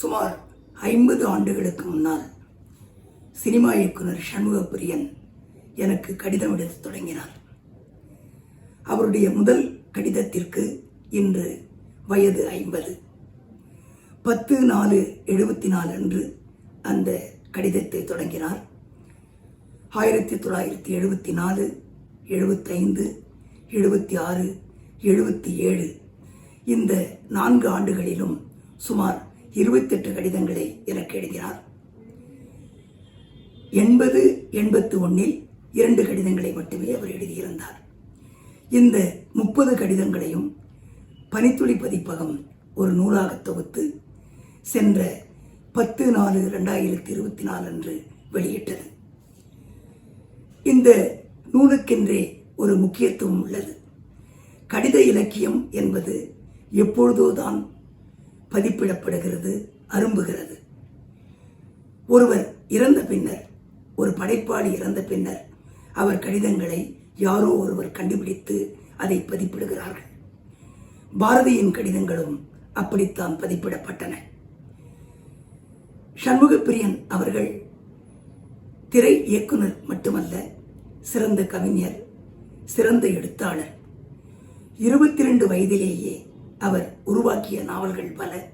சுமார் ஐம்பது ஆண்டுகளுக்கு முன்னால் சினிமா இயக்குனர் சண்முகப்பிரியன் எனக்கு கடிதம் எடுத்து தொடங்கினார். அவருடைய முதல் கடிதத்திற்கு இன்று வயது ஐம்பது. பத்து நாலு எழுபத்தி நாலு அன்று அந்த கடிதத்தை தொடங்கினார். ஆயிரத்தி தொள்ளாயிரத்தி எழுபத்தி நாலு எழுபத்தைந்து எழுபத்தி ஆறு எழுபத்தி ஏழு இந்த நான்கு ஆண்டுகளிலும் சுமார் இருபத்தெட்டு கடிதங்களை எனக்கு எழுதினார். எண்பது எண்பத்து ஒன்றில் இரண்டு கடிதங்களை மட்டுமே அவர் எழுதியிருந்தார். இந்த முப்பது கடிதங்களையும் பனித்துளி பதிப்பகம் ஒரு நூலாக தொகுத்து சென்ற பத்து நாலு ரெண்டாயிரத்தி இருபத்தி நாலு அன்று வெளியிட்டது. இந்த நூலுக்கென்றே ஒரு முக்கியத்துவம் உள்ளது. கடித இலக்கியம் என்பது எப்பொழுதோதான் பதிப்பிடப்படுகிறது அரும்புகிறது. ஒருவர் இறந்த பின்னர் ஒரு படைப்பாளி இறந்த பின்னர் அவர் கடிதங்களை யாரோ ஒருவர் கண்டுபிடித்து அதை பதிப்பிடுகிறார்கள். பாரதியின் கடிதங்களும் அப்படித்தான் பதிப்பிடப்பட்டன. சண்முகப்பிரியன் அவர்கள் திரை இயக்குனர் மட்டுமல்ல சிறந்த கவிஞர் சிறந்த எழுத்தாளர். இருபத்தி ரெண்டு வயதிலேயே அவர் உருவாக்கிய நாவல்கள் பல.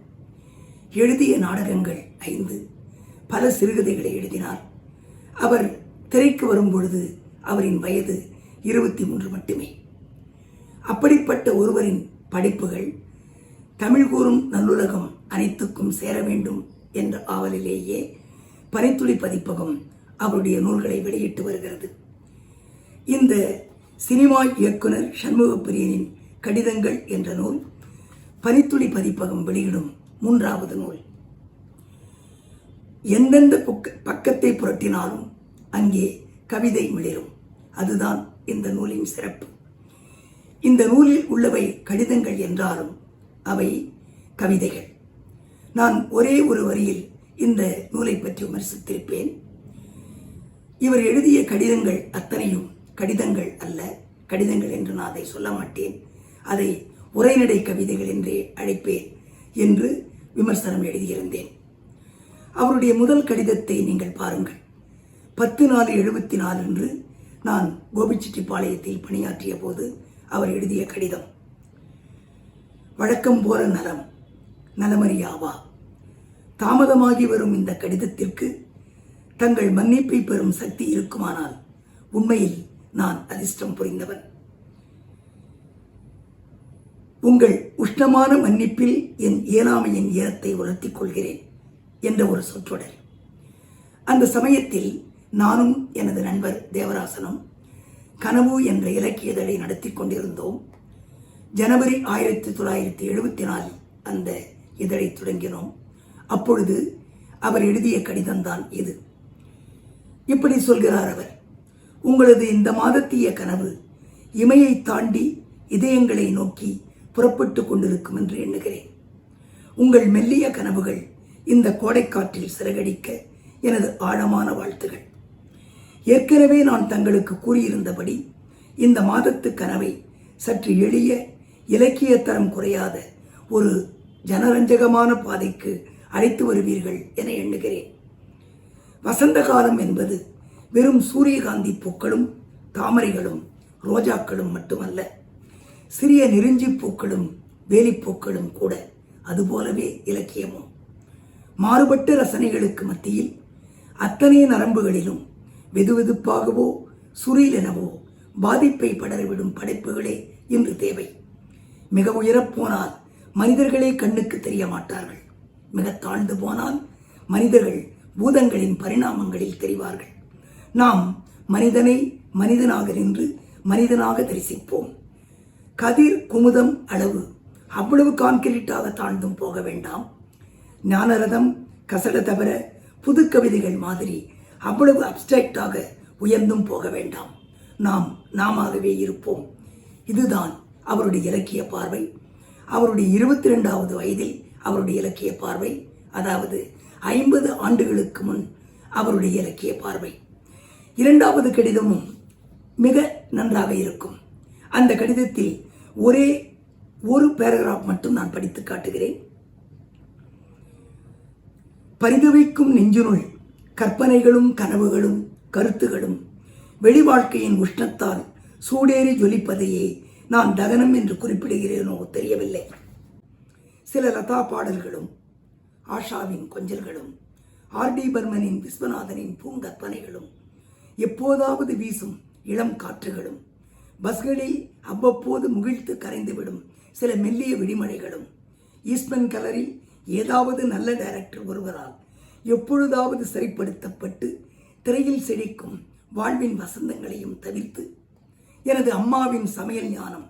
எழுதிய நாடகங்கள் ஐந்து. பல சிறுகதைகளை எழுதினார். அவர் திரைக்கு வரும் பொழுது அவரின் வயது இருபத்தி மூன்று மட்டுமே. அப்படிப்பட்ட ஒருவரின் படைப்புகள் தமிழ் கூறும் நல்லுலகம் அனைத்துக்கும் சேர வேண்டும் என்ற ஆவலிலேயே பனித்துளி பதிப்பகம் அவருடைய நூல்களை வெளியிட்டு வருகிறது. இந்த சினிமா இயக்குனர் சண்முகப்பிரியனின் கடிதங்கள் என்ற நூல் பனித்துளி பதிப்பகம் வெளியிடும் மூன்றாவது நூல். எந்தெந்த பக்கத்தை புரட்டினாலும் அங்கே கவிதை மிளிரும். அதுதான் இந்த நூலின் சிறப்பு. இந்த நூலில் உள்ளவை கடிதங்கள் என்றாலும் அவை கவிதைகள். நான் ஒரே ஒரு வரியில் இந்த நூலை பற்றி விமர்சித்திருப்பேன். இவர் எழுதிய கடிதங்கள் அத்தனையும் கடிதங்கள் அல்ல கடிதங்கள் என்று நான் அதை சொல்ல மாட்டேன். அதை உரைநடை கவிதைகள் என்றே அழைப்பேன் என்று விமர்சனம் எழுதியிருந்தேன். அவருடைய முதல் கடிதத்தை நீங்கள் பாருங்கள். பத்து நாலு எழுபத்தி நாலு என்று நான் கோபிச்செட்டிப்பாளையத்தில் பணியாற்றிய போது அவர் எழுதிய கடிதம். வழக்கம் போல நலம் நலமறியாவா தாமதமாகி வரும் இந்த கடிதத்திற்கு தங்கள் மன்னிப்பை பெறும் சக்தி இருக்குமானால் உண்மையில் நான் அதிர்ஷ்டம் புரிந்தவன். உங்கள் உஷ்ணமான மன்னிப்பில் என் இயலாமையின் ஈரத்தை உணர்த்திக் கொள்கிறேன் என்ற ஒரு சொற்றொடர். அந்த சமயத்தில் நானும் எனது நண்பர் தேவராசனும் கனவு என்ற இலக்கியதழை நடத்தி கொண்டிருந்தோம். ஜனவரி ஆயிரத்தி தொள்ளாயிரத்தி எழுபத்தி நாலில் அந்த இதழை தொடங்கினோம். அப்பொழுது அவர் எழுதிய கடிதம்தான் இது. இப்படி சொல்கிறார் அவர் உங்களது இந்த மாதத்திய கனவு இமையை தாண்டி இதயங்களை நோக்கி புறப்பட்டு கொண்டிருக்கும் என்று எண்ணுகிறேன். உங்கள் மெல்லிய கனவுகள் இந்த கோடைக்காற்றில் சிறகடிக்க எனது ஆழமான வாழ்த்துகள். ஏற்கனவே நான் தங்களுக்கு கூறியிருந்தபடி இந்த மாதத்து கனவை சற்று எளிய இலக்கிய தரம் குறையாத ஒரு ஜனரஞ்சகமான பாதைக்கு அழைத்து வருவீர்கள் என எண்ணுகிறேன். வசந்த காலம் என்பது வெறும் சூரியகாந்தி பூக்களும் தாமரைகளும் ரோஜாக்களும் மட்டுமல்ல. சிறிய நெருஞ்சி பூக்களும் வேலிப்பூக்களும் கூட அதுபோலவே இலக்கியமும். மாறுபட்ட ரசனைகளுக்கு மத்தியில் அத்தனை நரம்புகளிலும் வெதுவெதுப்பாகவோ சுரீலெனவோ பாதிப்பை படரவிடும் படைப்புகளே இன்று தேவை. மிக உயரப் போனால் மனிதர்களே கண்ணுக்கு தெரிய மாட்டார்கள். மிக தாழ்ந்து போனால் மனிதர்கள் பூதங்களின் பரிணாமங்களில் தெரிவார்கள். நாம் மனிதனை மனிதனாக நின்று மனிதனாக தரிசிப்போம். கதிர் குமுதம் அளவு. அவ்வளவு கான்கிரீட்டாக தாழ்ந்தும் போக வேண்டாம். ஞானரதம் கசட தவிர புது கவிதைகள் மாதிரி அவ்வளவு அப்டிராக்டாக உயர்ந்தும் போக வேண்டாம். நாம் நாமாகவே இருப்போம். இதுதான் அவருடைய இலக்கிய பார்வை. அவருடைய இருபத்தி ரெண்டாவது வயதில் அவருடைய இலக்கிய பார்வை. அதாவது ஐம்பது ஆண்டுகளுக்கு முன் அவருடைய இலக்கிய பார்வை. இரண்டாவது கடிதமும் மிக நன்றாக இருக்கும். அந்த கடிதத்தில் ஒரே ஒரு பேராகிராஃப் மட்டும் நான் படித்து காட்டுகிறேன். பரிதவிக்கும் நெஞ்சினுள் கற்பனைகளும் கனவுகளும் கருத்துகளும் வெளி வாழ்க்கையின் உஷ்ணத்தால் சூடேறி ஜொலிப்பதையே நான் தகனம் என்று குறிப்பிடுகிறேனோ தெரியவில்லை. சில லதா பாடல்களும் ஆஷாவின் கொஞ்சல்களும் ஆர்டி பர்மனின் விஸ்வநாதனின் பூங்கற்பனைகளும் எப்போதாவது வீசும் இளம் காற்றுகளும் பஸ்களில் அவ்வப்போது முகிழ்த்து கரைந்துவிடும் சில மெல்லிய விடிமழைகளும். ஈஸ்ட்மன் கலரில் ஏதாவது நல்ல டைரக்டர் ஒருவரால் எப்பொழுதாவது சரிப்படுத்தப்பட்டு திரையில் செழிக்கும் வாழ்வின் வசந்தங்களையும் தவிர்த்து எனது அம்மாவின் சமையல் ஞானம்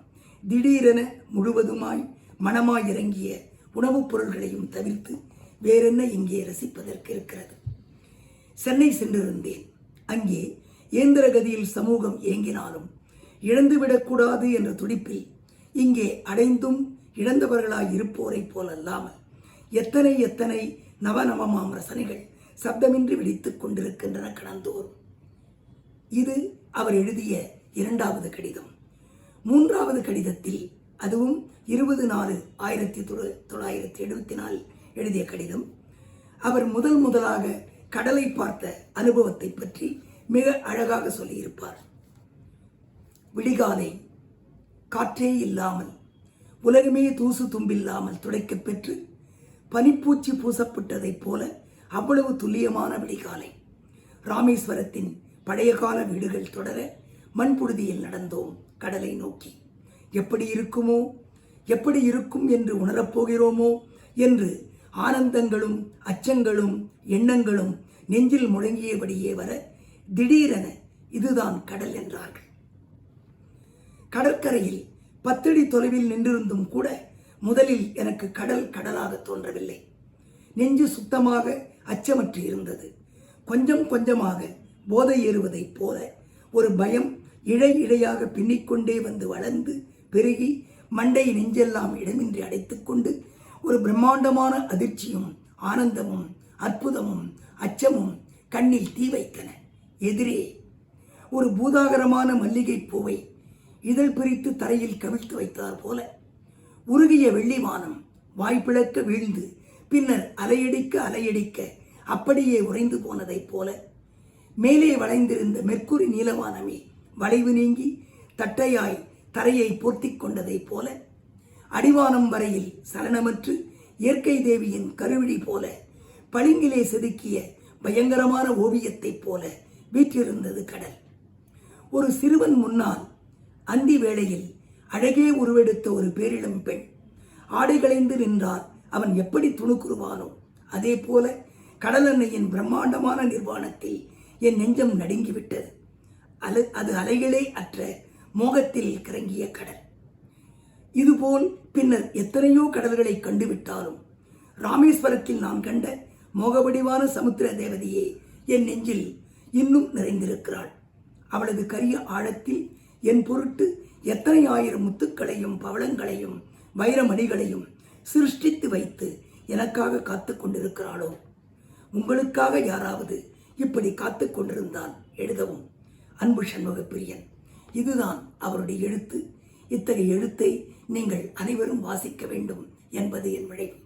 திடீரென முழுவதுமாய் மனமாய் இறங்கிய உணவுப் பொருள்களையும் தவிர்த்து வேறென்ன இங்கே ரசிப்பதற்கு இருக்கிறது? சென்னை சென்றிருந்தேன். அங்கே இயந்திர கதியில் சமூகம் இயங்கினாலும் இழந்துவிடக்கூடாது என்ற துடிப்பில் இங்கே அடைந்தும் இழந்தவர்களாய் இருப்போரைப் போலல்லாமல் எத்தனை எத்தனை நவநவமாம் ரசனைகள் சப்தமின்றி வெடித்துக் கொண்டிருக்கின்றன கடந்தோறும். இது அவர் எழுதிய இரண்டாவது கடிதம். மூன்றாவது கடிதத்தில் அதுவும் இருபது நாலு ஆயிரத்தி தொள்ளாயிரத்தி எழுபத்தி நாலு எழுதிய கடிதம். அவர் முதல் முதலாக கடலை பார்த்த அனுபவத்தை பற்றி மிக அழகாக சொல்லியிருப்பார். விடிகாலை காற்றே இல்லாமல் உலகமே தூசு தும்பில்லாமல் துடைக்கப் பெற்று பனிப்பூச்சி பூசப்பட்டதைப் போல அவ்வளவு துல்லியமான விடிகாலை ராமேஸ்வரத்தின் பழைய கால வீடுகள் தொடர மண்புழுதியில் நடந்தோம் கடலை நோக்கி. எப்படி இருக்குமோ எப்படி இருக்கும் என்று உணரப்போகிறோமோ என்று ஆனந்தங்களும் அச்சங்களும் எண்ணங்களும் நெஞ்சில் முழங்கியபடியே வர திடீரென இதுதான் கடல் என்றார்கள். கடற்கரையில் பத்தடி தொலைவில் நின்றிருந்தும் கூட முதலில் எனக்கு கடல் கடலாக தோன்றவில்லை. நெஞ்சு சுத்தமாக அச்சமற்று இருந்தது. கொஞ்சம் கொஞ்சமாக போதை ஏறுவதைப் போல ஒரு பயம் இழை இழையாக பின்னிக்கொண்டே வந்து வளர்ந்து பெருகி மண்டை நெஞ்செல்லாம் இடமின்றி அடைத்துக்கொண்டு ஒரு பிரம்மாண்டமான அதிர்ச்சியும் ஆனந்தமும் அற்புதமும் அச்சமும் கண்ணில் தீ வைத்தன. எதிரே ஒரு பூதாகரமான மல்லிகை பூவை இதழ் பிரித்து தரையில் கவிழ்த்து வைத்தார் போல. உருகிய வெள்ளிமானம் வாய்ப்பிழக்க வீழ்ந்து பின்னர் அலையடிக்க அலையடிக்க அப்படியே உறைந்து போனதைப் போல. மேலே வளைந்திருந்த மெர்க்குரி நீலவானமே வளைவு நீங்கி தட்டையாய் தரையை போர்த்திக் கொண்டதைப் போல. அடிவானம் வரையில் சலனமற்று இயற்கை தேவியின் கருவிழி போல பளிங்கிலே செதுக்கிய பயங்கரமான ஓவியத்தைப் போல வீற்றிருந்தது கடல். ஒரு சிறுவன் முன்னால் அந்தி வேளையில் அழகே உருவெடுத்த ஒரு பேரிளம் பெண். ஆடை களைந்து அவன் எப்படி துணுக்குருவானோ அதே போல கடல் அன்னையின் பிரம்மாண்டமான நிர்வாணத்தில் என் நெஞ்சம் நடுங்கிவிட்டது. அல அது அலைகளே அற்ற மோகத்தில் கிறங்கிய கடல். இதுபோல் பின்னர் எத்தனையோ கடல்களை கண்டுவிட்டாலும் ராமேஸ்வரத்தில் நான் கண்ட மோகவடிவான சமுத்திர தேவதையே என் நெஞ்சில் இன்னும் நிறைந்திருக்கிறாள். அவளது கரிய ஆழத்தில் என் பொருட்டு எத்தனை ஆயிரம் முத்துக்களையும் பவளங்களையும் வைரமணிகளையும் சிருஷ்டித்து வைத்து எனக்காக காத்து கொண்டிருக்கிறாளோ? உங்களுக்காக யாராவது இப்படி காத்து கொண்டிருந்தால் எழுதவும். அன்பு சண்முக பிரியன் இதுதான் அவருடைய எழுத்து. இத்தகைய எழுத்தை நீங்கள் அனைவரும் வாசிக்க வேண்டும் என்பது என் விளைவு